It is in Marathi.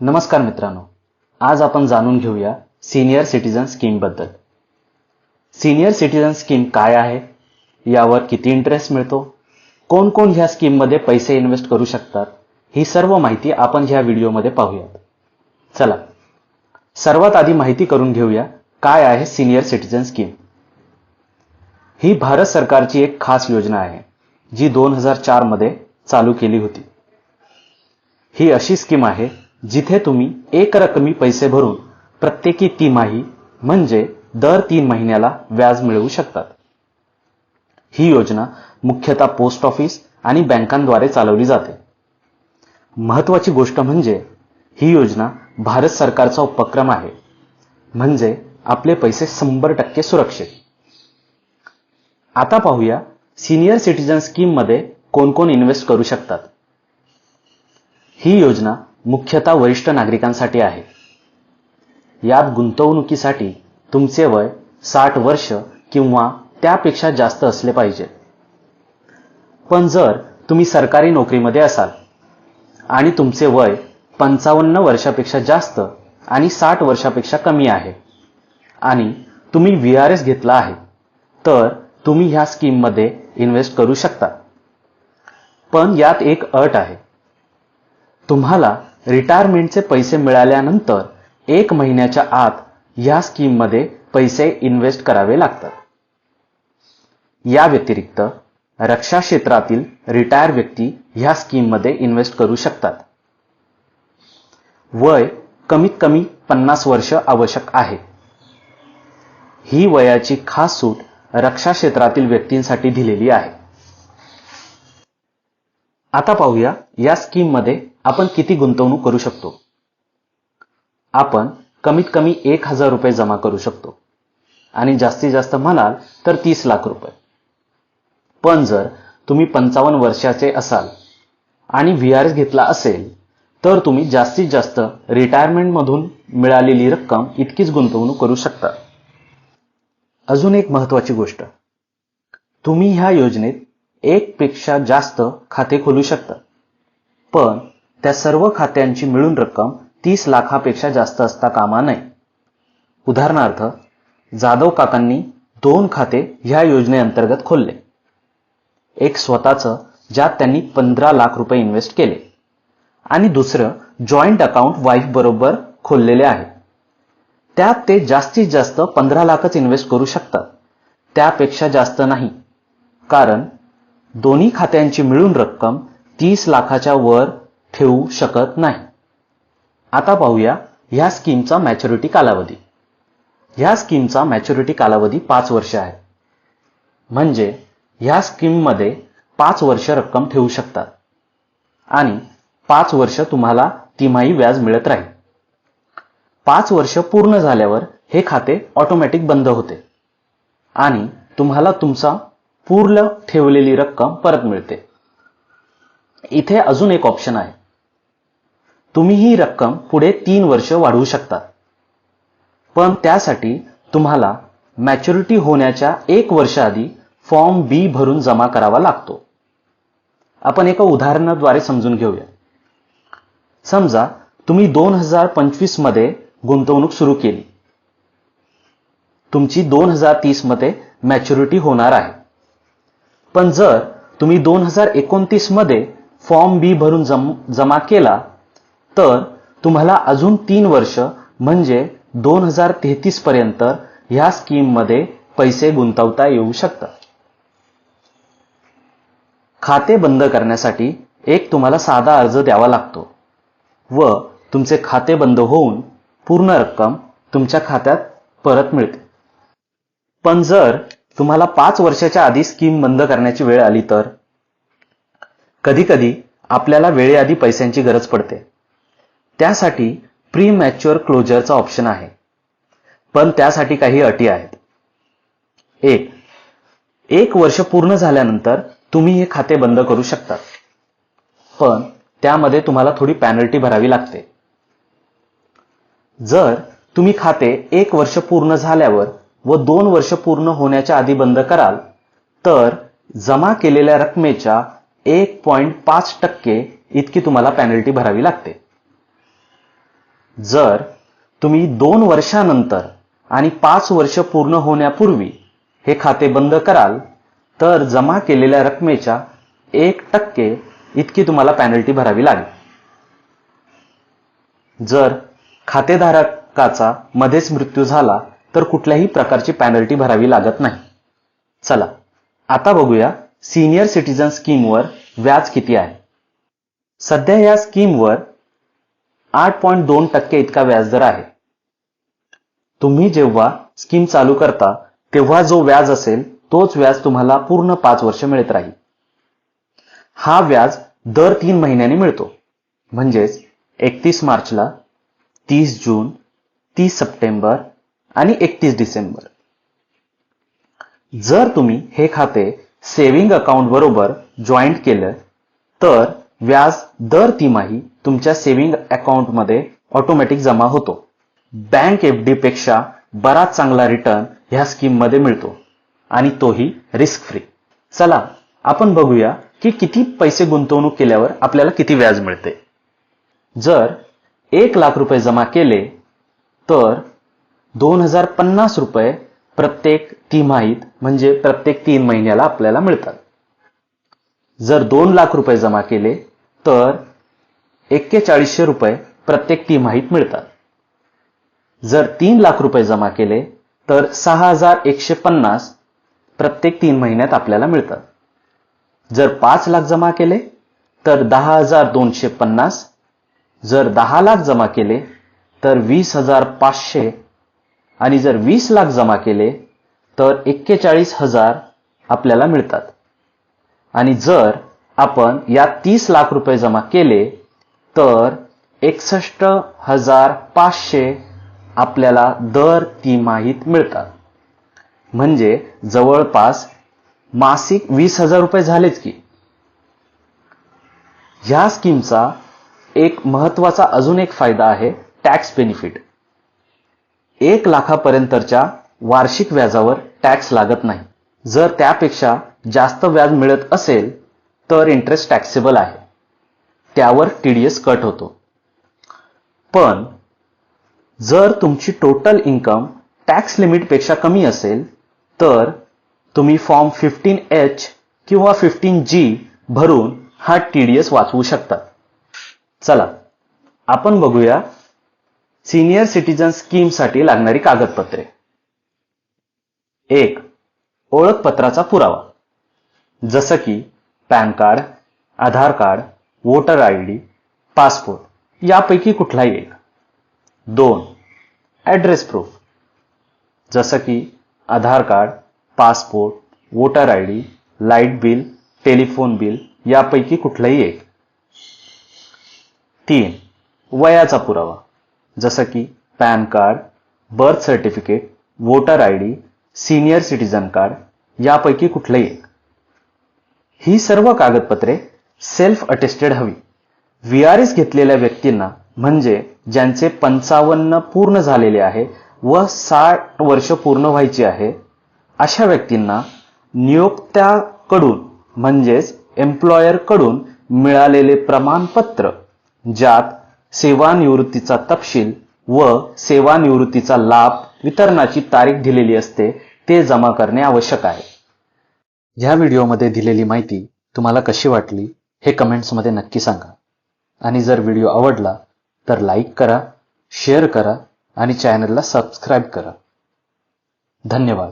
नमस्कार मित्रांनो. आज आपण जाणून घेऊया सिनियर सिटीजन स्कीमबद्दल. सिनियर सिटीजन स्कीम काय आहे? यावर किती इंटरेस्ट मिळतो? कोण कोण ह्या स्कीममध्ये पैसे इन्व्हेस्ट करू शकतात? ही सर्व माहिती आपण ह्या व्हिडिओमध्ये पाहूयात. चला. सर्वात आधी माहिती करून घेऊया काय आहे सिनियर सिटीजन स्कीम. ही भारत सरकारची एक खास योजना आहे जी दोन हजार चारमध्ये चालू केली होती. ही अशी स्कीम आहे जिथे तुम्ही एक रकमी पैसे भरून प्रत्येकी तिमाही म्हणजे दर तीन महिन्याला व्याज मिळवू शकतात. ही योजना मुख्यतः पोस्ट ऑफिस आणि बँकांद्वारे चालवली जाते. महत्वाची गोष्ट म्हणजे ही योजना भारत सरकारचा उपक्रम आहे. म्हणजे आपले पैसे शंभर टक्के सुरक्षित. आता पाहूया सिनियर सिटीजन स्कीममध्ये कोण कोण इन्व्हेस्ट करू शकतात. ही योजना मुख्यतः वरिष्ठ नागरिकांसाठी आहे. यात गुंतवणुकीसाठी तुमचे वय साठ वर्ष किंवा त्यापेक्षा जास्त असले पाहिजे. पण जर तुम्ही सरकारी नोकरीमध्ये असाल आणि तुमचे वय पंचावन्न वर्षापेक्षा जास्त आणि साठ वर्षापेक्षा कमी आहे आणि तुम्ही व्ही आर एस घेतला आहे तर तुम्ही ह्या स्कीममध्ये इन्व्हेस्ट करू शकता. पण यात एक अट आहे. तुम्हाला रिटायरमेंटचे पैसे मिळाल्यानंतर एक महिन्याच्या आत ह्या स्कीममध्ये पैसे इन्व्हेस्ट करावे लागतात. या व्यतिरिक्त रक्षा क्षेत्रातील रिटायर व्यक्ती ह्या स्कीममध्ये इन्व्हेस्ट करू शकतात. वय कमीत कमी पन्नास वर्ष आवश्यक आहे. ही वयाची खास सूट रक्षा क्षेत्रातील व्यक्तींसाठी दिलेली आहे. आता पाहूया या स्कीममध्ये आपण किती गुंतवणूक करू शकतो. आपण कमीत कमी एक हजार रुपये जमा करू शकतो. आणि जास्तीत जास्त म्हणाल तर तीस लाख रुपये. पण जर तुम्ही पंचावन्न वर्षाचे असाल आणि व्ही आर एस घेतला असेल तर तुम्ही जास्तीत जास्त रिटायरमेंट मधून मिळालेली रक्कम इतकीच गुंतवणूक करू शकता. अजून एक महत्वाची गोष्ट. तुम्ही ह्या योजनेत एक पेक्षा जास्त खाते खोलू शकतात. पण त्या सर्व खात्यांची मिळून रक्कम तीस लाखापेक्षा जास्त असता कामा नये. उदाहरणार्थ जाधव काकांनी दोन खाते ह्या योजनेअंतर्गत खोलले. एक स्वतःचं ज्यात त्यांनी पंधरा लाख रुपये इन्व्हेस्ट केले. आणि दुसरं जॉईंट अकाउंट वाईफ बरोबर खोललेले आहे. त्यात ते जास्तीत जास्त पंधरा लाखच इन्व्हेस्ट करू शकतात. त्यापेक्षा जास्त नाही. कारण दोन्ही खात्यांची मिळून रक्कम तीस लाखाच्या वर ठेवू शकत नाही. आता पाहूया ह्या स्कीमचा मॅच्युरिटी कालावधी. ह्या स्कीमचा मॅच्युरिटी कालावधी पाच वर्ष आहे. म्हणजे ह्या स्कीममध्ये पाच वर्ष रक्कम ठेवू शकतात. आणि पाच वर्ष तुम्हाला तिमाही व्याज मिळत राहील. पाच वर्ष पूर्ण झाल्यावर हे खाते ऑटोमॅटिक बंद होते. आणि तुम्हाला तुमचा पूर्ण ठेवलेली रक्कम परत मिळते. इथे अजून एक ऑप्शन आहे. तुम्ही ही रक्कम पुढे तीन वर्ष वाढवू शकता. पण त्यासाठी तुम्हाला मॅच्युरिटी होण्याच्या एक वर्ष आधी फॉर्म बी भरून जमा करावा लागतो. आपण एका उदाहरणाद्वारे समजून घेऊया. समजा तुम्ही दोन हजार पंचवीसमध्ये गुंतवणूक सुरू केली. तुमची दोन हजार तीसमध्ये मॅच्युरिटी होणार आहे. पण जर तुम्ही दोन हजार एकोणतीसमध्ये फॉर्म बी भरून जम जमा केला तर तुम्हाला अजून तीन वर्ष म्हणजे दोन हजार तेहतीस पर्यंत ह्या स्कीममध्ये पैसे गुंतवता येऊ शकतात. खाते बंद करण्यासाठी एक तुम्हाला साधा अर्ज द्यावा लागतो व तुमचे खाते बंद होऊन पूर्ण रक्कम तुमच्या खात्यात परत मिळते. पण जर तुम्हाला पाच वर्षाच्या आधी स्कीम बंद करण्याची वेळ आली तर? कधी कधी आपल्याला वेळेआधी पैशांची गरज पडते. त्यासाठी प्री मॅच्युअर क्लोजरचा ऑप्शन आहे. पण त्यासाठी काही अटी आहेत. एक एक वर्ष पूर्ण झाल्यानंतर तुम्ही हे खाते बंद करू शकता. पण त्यामध्ये तुम्हाला थोडी पॅनल्टी भरावी लागते. जर तुम्ही खाते एक वर्ष पूर्ण झाल्यावर व दोन वर्ष पूर्ण होण्याच्या आधी बंद कराल तर जमा केलेल्या रकमेच्या एक पॉईंट पाच टक्के इतकी तुम्हाला पॅनल्टी भरावी लागते. जर तुम्ही दोन वर्षानंतर आणि पाच वर्ष पूर्ण होण्यापूर्वी हे खाते बंद कराल तर जमा केलेल्या रकमेच्या एक टक्के इतकी तुम्हाला पॅनल्टी भरावी लागेल. जर खातेधारकाचा मध्येच मृत्यू झाला तर कुठल्याही प्रकारची पॅनल्टी भरावी लागत नाही. चला आता बघूया सिनियर सिटीजन स्कीमवर व्याज किती आहे. सध्या या स्कीमवर आठ पॉईंट दोन टक्के इतका व्याजदर आहे. तुम्ही जेव्हा स्कीम चालू करता तेव्हा जो व्याज असेल तोच व्याज तुम्हाला पूर्ण पाच वर्ष मिळत राहील. हा व्याज दर तीन महिन्यांनी मिळतो. म्हणजेच एकतीस मार्चला तीस जून तीस सप्टेंबर आणि एकतीस डिसेंबर. जर तुम्ही हे खाते सेव्हिंग अकाउंट बरोबर जॉईंट केलं तर व्याज दर तिमाही तुमच्या सेव्हिंग अकाउंटमध्ये ऑटोमॅटिक जमा होतो. बँक एफ डी पेक्षा बराच चांगला रिटर्न ह्या स्कीममध्ये मिळतो आणि तोही रिस्क फ्री चला आपण बघूया की किती पैसे गुंतवणूक केल्यावर आपल्याला किती व्याज मिळते. जर एक लाख रुपये जमा केले तर दोन हजार पन्नास रुपये प्रत्येक तिमाहीत म्हणजे प्रत्येक तीन महिन्याला आपल्याला मिळतात. जर दोन लाख रुपये जमा केले तर एक्केचाळीसशे रुपये प्रत्येक तिमाहीत मिळतात. जर तीन लाख रुपये जमा केले तर सहा हजार एकशे पन्नास प्रत्येक तीन महिन्यात आपल्याला मिळतात. जर पाच लाख जमा केले तर दहा हजार दोनशे पन्नास. जर दहा लाख जमा केले तर वीस हजार पाचशे आणि जर वीस लाख जमा केले तर एक्केचाळीस हजार आपल्याला मिळतात. आणि जर आपण या तीस लाख रुपये जमा केले तर एकसष्ट हजार पाचशे आपल्याला दर तिमाहीत मिळतात. म्हणजे जवळपास मासिक वीस हजार रुपये झालेच की. ह्या स्कीमचा एक महत्त्वाचा अजून एक फायदा आहे टॅक्स बेनिफिट. एक लाखापर्यंतच्या वार्षिक व्याजावर टॅक्स लागत नाही. जर त्यापेक्षा जास्त व्याज मिळत असेल तर इंटरेस्ट टॅक्सेबल आहे. त्यावर टीडीएस कट होतो. पण जर तुमची टोटल इन्कम टॅक्स लिमिटपेक्षा कमी असेल तर तुम्ही फॉर्म फिफ्टीन एच किंवा फिफ्टीन जी भरून हा टीडीएस वाचवू शकता. चला आपण बघूया सिनियर सिटीजन स्कीमसाठी लागणारी कागदपत्रे. एक ओळखपत्राचा पुरावा. जसं की PAN card Aadhaar card voter I D passport यापैकी कुठलाही एक. दोन ॲड्रेस प्रूफ. जसं की Aadhaar card passport voter I D light bill telephone bill यापैकी कुठलाही एक. तीन वयाचा पुरावा. जसं की PAN card birth certificate voter I D senior citizen card यापैकी कुठलंही एक. ही सर्व कागदपत्रे सेल्फ अटेस्टेड हवी. व्ही आर एस घेतलेल्या व्यक्तींना म्हणजे ज्यांचे पंचावन्न पूर्ण झालेले आहे व साठ वर्ष पूर्ण व्हायची आहे अशा व्यक्तींना नियोक्त्याकडून म्हणजेच एम्प्लॉयरकडून मिळालेले प्रमाणपत्र ज्यात सेवानिवृत्तीचा तपशील व सेवानिवृत्तीचा लाभ वितरणाची तारीख दिलेली असते ते जमा करणे आवश्यक आहे. ह्या व्हिडिओमध्ये दिलेली माहिती तुम्हाला कशी वाटली हे कमेंट्समध्ये नक्की सांगा. आणि जर व्हिडिओ आवडला तर लाईक करा शेअर करा आणि चॅनलला सबस्क्राईब करा. धन्यवाद.